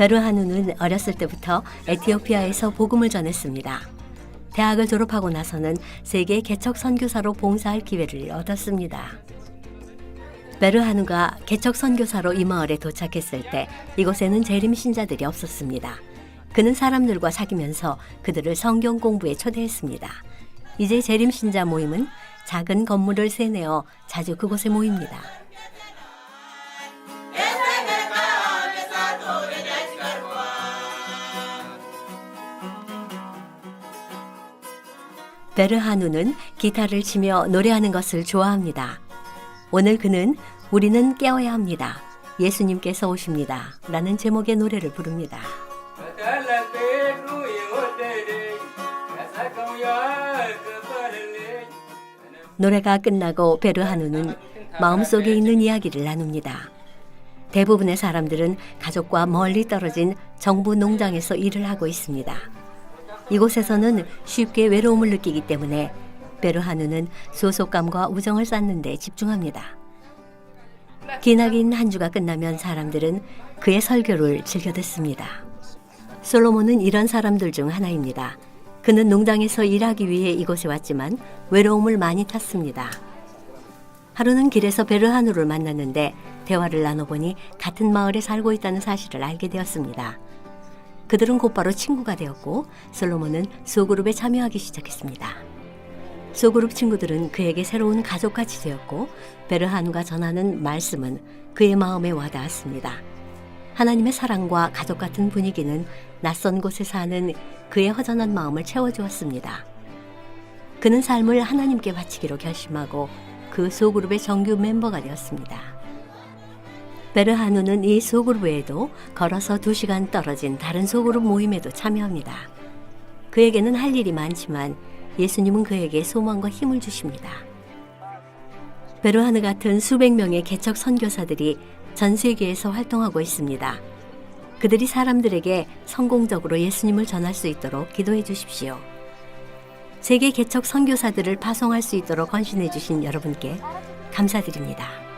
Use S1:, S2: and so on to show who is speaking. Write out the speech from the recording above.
S1: 베르하누는 어렸을 때부터 에티오피아에서 복음을 전했습니다. 대학을 졸업하고 나서는 세계 개척 선교사로 봉사할 기회를 얻었습니다. 베르하누가 개척 선교사로 이 마을에 도착했을 때 이곳에는 재림 신자들이 없었습니다. 그는 사람들과 사귀면서 그들을 성경 공부에 초대했습니다. 이제 재림 신자 모임은 작은 건물을 세내어 자주 그곳에 모입니다. 베르하누는 기타를 치며 노래하는 것을 좋아합니다. 오늘 그는 우리는 깨어야 합니다. 예수님께서 오십니다. 라는 제목의 노래를 부릅니다. 노래가 끝나고 베르하누는 마음속에 있는 이야기를 나눕니다. 대부분의 사람들은 가족과 멀리 떨어진 정부 농장에서 일을 하고 있습니다. 이곳에서는 쉽게 외로움을 느끼기 때문에 베르하누는 소속감과 우정을 쌓는 데 집중합니다. 기나긴 한 주가 끝나면 사람들은 그의 설교를 즐겨 듣습니다. 솔로몬은 이런 사람들 중 하나입니다. 그는 농장에서 일하기 위해 이곳에 왔지만 외로움을 많이 탔습니다. 하루는 길에서 베르하누를 만났는데 대화를 나눠보니 같은 마을에 살고 있다는 사실을 알게 되었습니다. 그들은 곧바로 친구가 되었고 솔로몬은 소그룹에 참여하기 시작했습니다. 소그룹 친구들은 그에게 새로운 가족같이 되었고 베르하누가 전하는 말씀은 그의 마음에 와닿았습니다. 하나님의 사랑과 가족 같은 분위기는 낯선 곳에 사는 그의 허전한 마음을 채워주었습니다. 그는 삶을 하나님께 바치기로 결심하고 그 소그룹의 정규 멤버가 되었습니다. 베르하누는 이 소그룹 외에도 걸어서 두시간 떨어진 다른 소그룹 모임에도 참여합니다. 그에게는 할 일이 많지만 예수님은 그에게 소망과 힘을 주십니다. 베르하누 같은 수백 명의 개척 선교사들이 전 세계에서 활동하고 있습니다. 그들이 사람들에게 성공적으로 예수님을 전할 수 있도록 기도해 주십시오. 세계 개척 선교사들을 파송할 수 있도록 헌신해 주신 여러분께 감사드립니다.